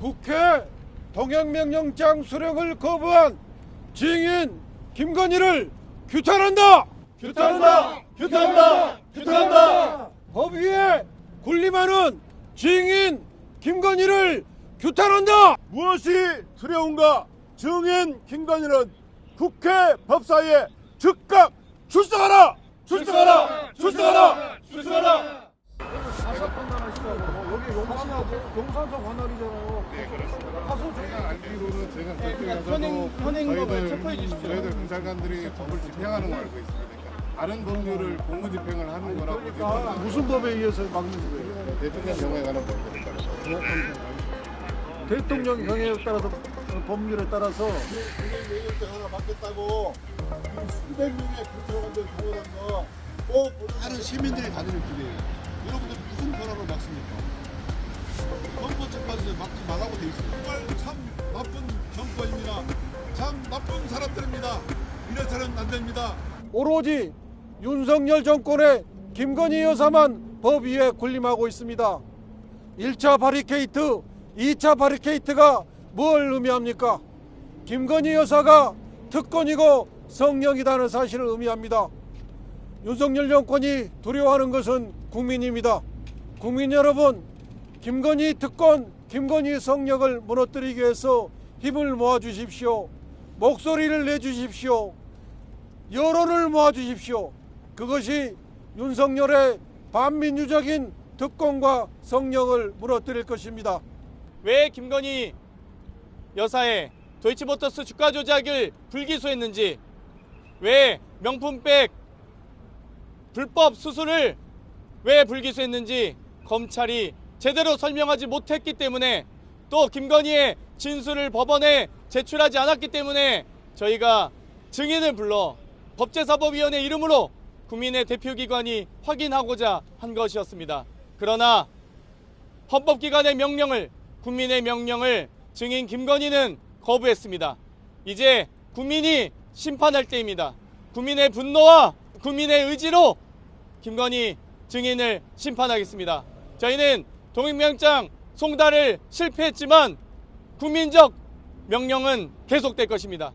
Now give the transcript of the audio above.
국회 동행명령장 수령을 거부한 증인 김건희를 규탄한다. 규탄한다. 규탄한다. 규탄한다. 법 위에 군림하는 증인 김건희를 규탄한다. 무엇이 두려운가? 증인 김건희는 국회 법사위에 즉각 출석하라! 출석하라! 출석하라! 출석하라! 여기 용산하고 용산서 관할이잖아요. 네 그렇습니다. 제가 알기로는 제가 저쪽에서도 현행- 현행법에 저희들 체포해 주십시오. 저희들 경찰관들이 법을 집행하는 걸 알고 있습니다. 그러니까 다른 법률을 공무 집행을 하는 거라고 그러니까 무슨 법에 의해서 막는 거예요? 대통령 경우에 관한 법이니까. 대통령령에 따라서 법률에 따라서 내년때 하나 받겠다고 수백 명의 경찰관들 동원한 거꼭 다른 시민들이 다니는 길이에요. 정말 참 나쁜 정권입니다. 참 나쁜 사람들입니다. 이래서는 안 됩니다. 오로지 윤석열 정권의 김건희 여사만 법 위에 군림하고 있습니다. 1차 바리케이트, 2차 바리케이트가 뭘 의미합니까? 김건희 여사가 특권이고 성령이라는 사실을 의미합니다. 윤석열 정권이 두려워하는 것은 국민입니다. 국민 여러분, 김건희 특권, 김건희 성령을 무너뜨리기 위해서 힘을 모아 주십시오. 목소리를 내 주십시오. 여론을 모아 주십시오. 그것이 윤석열의 반민주적인 특권과 성령을 무너뜨릴 것입니다. 왜 김건희 여사의 도이치모터스 주가 조작을 불기소했는지 왜 명품백 불법 수수를 왜 불기소했는지 검찰이 제대로 설명하지 못했기 때문에 또 김건희의 진술을 법원에 제출하지 않았기 때문에 저희가 증인을 불러 법제사법위원회 이름으로 국민의 대표기관이 확인하고자 한 것이었습니다. 그러나 헌법기관의 명령을 국민의 명령을 증인 김건희는 거부했습니다. 이제 국민이 심판할 때입니다. 국민의 분노와 국민의 의지로 김건희 증인을 심판하겠습니다. 저희는 동행명장 송달을 실패했지만 국민적 명령은 계속될 것입니다.